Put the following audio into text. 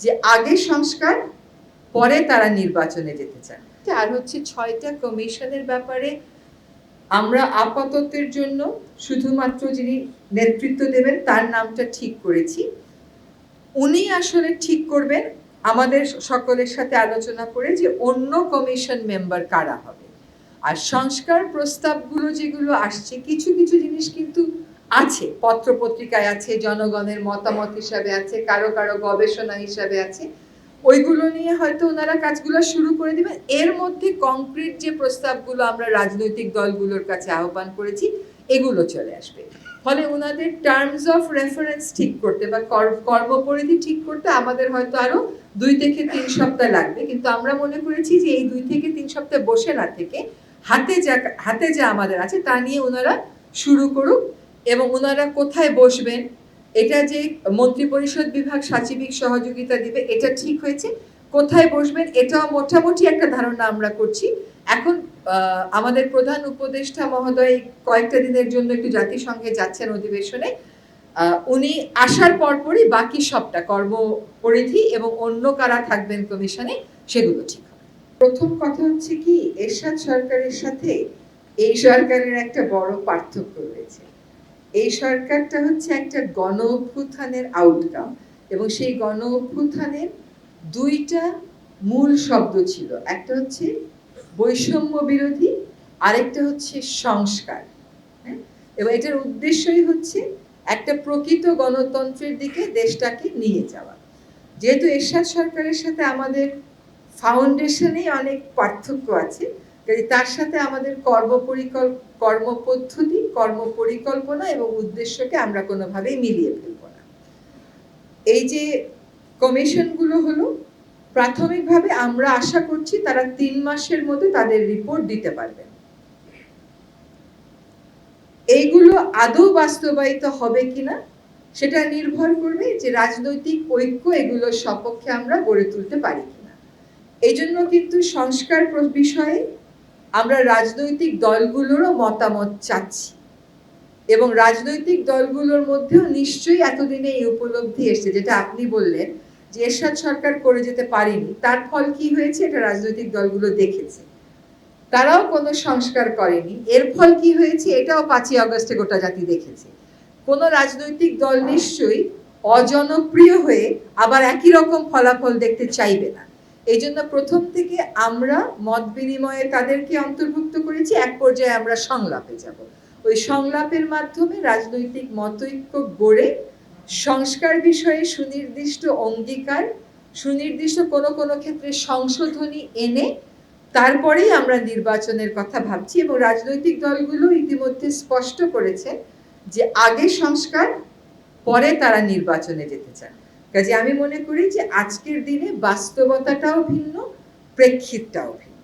যে আগে সংস্কার পরে তারা নির্বাচনে যেতে চান আর হচ্ছে ছয়টা কমিশনের ব্যাপারে আমরা আপাততের জন্য শুধুমাত্র যিনি নেতৃত্ব দেবেন তার নামটা ঠিক করেছি। উনি আসলে ঠিক করবেন আমাদের সকলের সাথে আলোচনা করে যে অন্য কমিশন মেম্বার কারা হবে। আর সংস্কার প্রস্তাবগুলো যেগুলো আসছে কিছু কিছু জিনিস কিন্তু আছে, পত্রপত্রিকায় আছে, জনগণের মতামত হিসাবে আছে, কারও কারও গবেষণা হিসাবে আছে। ওইগুলো নিয়ে হয়তো ওনারা কাজগুলো শুরু করে দিবেন। এর মধ্যে কংক্রিট যে প্রস্তাবগুলো আমরা রাজনৈতিক দলগুলোর কাছে আহ্বান করেছি, এগুলো চলে আসবে। ফলে ওনাদের টার্মস অফ রেফারেন্স ঠিক করতে বা কর্মপরিধি ঠিক করতে আমাদের হয়তো আরও দুই থেকে তিন সপ্তাহ লাগবে। কিন্তু আমরা মনে করেছি যে এই দুই থেকে তিন সপ্তাহ বসে না থেকে হাতে যা হাতে যা আমাদের আছে, তা নিয়ে ওনারা শুরু করুক। এবং ওনারা কোথায় বসবেন? এটা যে মন্ত্রিপরিষদ বিভাগ সাচিবিক সহযোগিতা দিবে, এটা ঠিক হয়েছে। কোথায় বসবেন? এটাও মোটামুটি একটা ধারণা আমরা করছি। এখন আমাদের প্রধান উপদেষ্টা মহোদয় কয়েকটা দিনের জন্য একটু জাতিসংঘে যাচ্ছেন অধিবেশনে। উনি আসার পরপরই বাকি সবটা কর্ম পরিধি এবং অন্য কারা থাকবেন কমিশনে, সেগুলো ঠিক প্রথম কথা হচ্ছে কি, এরশাদ সরকারের সাথে এই সরকারের একটা বড় পার্থক্য রয়েছে। এই সরকারটা হচ্ছে একটা গণ অভ্যুত্থানের আউটকাম এবং সেই গণ অভ্যুত্থানের দুইটা মূল শব্দ ছিল। একটা হচ্ছে বৈষম্য বিরোধী, আরেকটা হচ্ছে সংস্কার। হ্যাঁ? এবং এটার উদ্দেশ্যই হচ্ছে একটা প্রকৃত গণতন্ত্রের দিকে দেশটাকে নিয়ে যাওয়া। যেহেতু এরশাদ সরকারের সাথে আমাদের ফাউন্ডেশনেই অনেক পার্থক্য আছে তার সাথে আমাদের কর্মপরিকল্প কর্মপদ্ধতি কর্মপরিকল্পনা এবং উদ্দেশ্যকে আমরা কোনোভাবেই মিলিয়ে ফেলব না। এই যে কমিশনগুলো হলো, প্রাথমিকভাবে আমরা আশা করছি তারা তিন মাসের মধ্যে তাদের রিপোর্ট দিতে পারবেন এইগুলো আদৌ বাস্তবায়িত হবে কিনা, সেটা নির্ভর করবে যে রাজনৈতিক ঐক্য এগুলোর সপক্ষে আমরা গড়ে তুলতে পারি কিনা। এই জন্য কিন্তু সংস্কার বিষয়ে আমরা রাজনৈতিক দলগুলোরও মতামত চাচ্ছি। এবং রাজনৈতিক দলগুলোর মধ্যেও নিশ্চয়ই এতদিনে এই উপলব্ধি এসছে, যেটা আপনি বললেন যে এরশাদ সরকার করে যেতে পারেনি। তার ফল কি হয়েছে? এটা রাজনৈতিক দলগুলো দেখেছে। তারাও কোনো সংস্কার করেনি। এর ফল কি হয়েছে? এটাও পাঁচই আগস্টে গোটা জাতি দেখেছে। কোনো রাজনৈতিক দল নিশ্চয়ই অজনপ্রিয় হয়ে আবার একই রকম ফলাফল দেখতে চাইবে না। এই জন্য প্রথম থেকে আমরা মত বিনিময়ে তাদেরকে অন্তর্ভুক্ত করেছি, এক পর্যায়ে আমরা সংলাপে যাব। ওই সংলাপের মাধ্যমে রাজনৈতিক মতৈক্য গড়ে সংস্কার বিষয়ে সুনির্দিষ্ট অঙ্গীকার, সুনির্দিষ্ট কোনো কোনো ক্ষেত্রে সংশোধনী এনে তারপরেই আমরা নির্বাচনের কথা ভাবছি এবং রাজনৈতিক দলগুলো ইতিমধ্যে স্পষ্ট করেছে যে আগে সংস্কার, পরে তারা নির্বাচনে যেতে চান কাজে আমি মনে করি যে আজকের দিনে বাস্তবতাটাও ভিন্ন প্রেক্ষিতটাও ভিন্ন।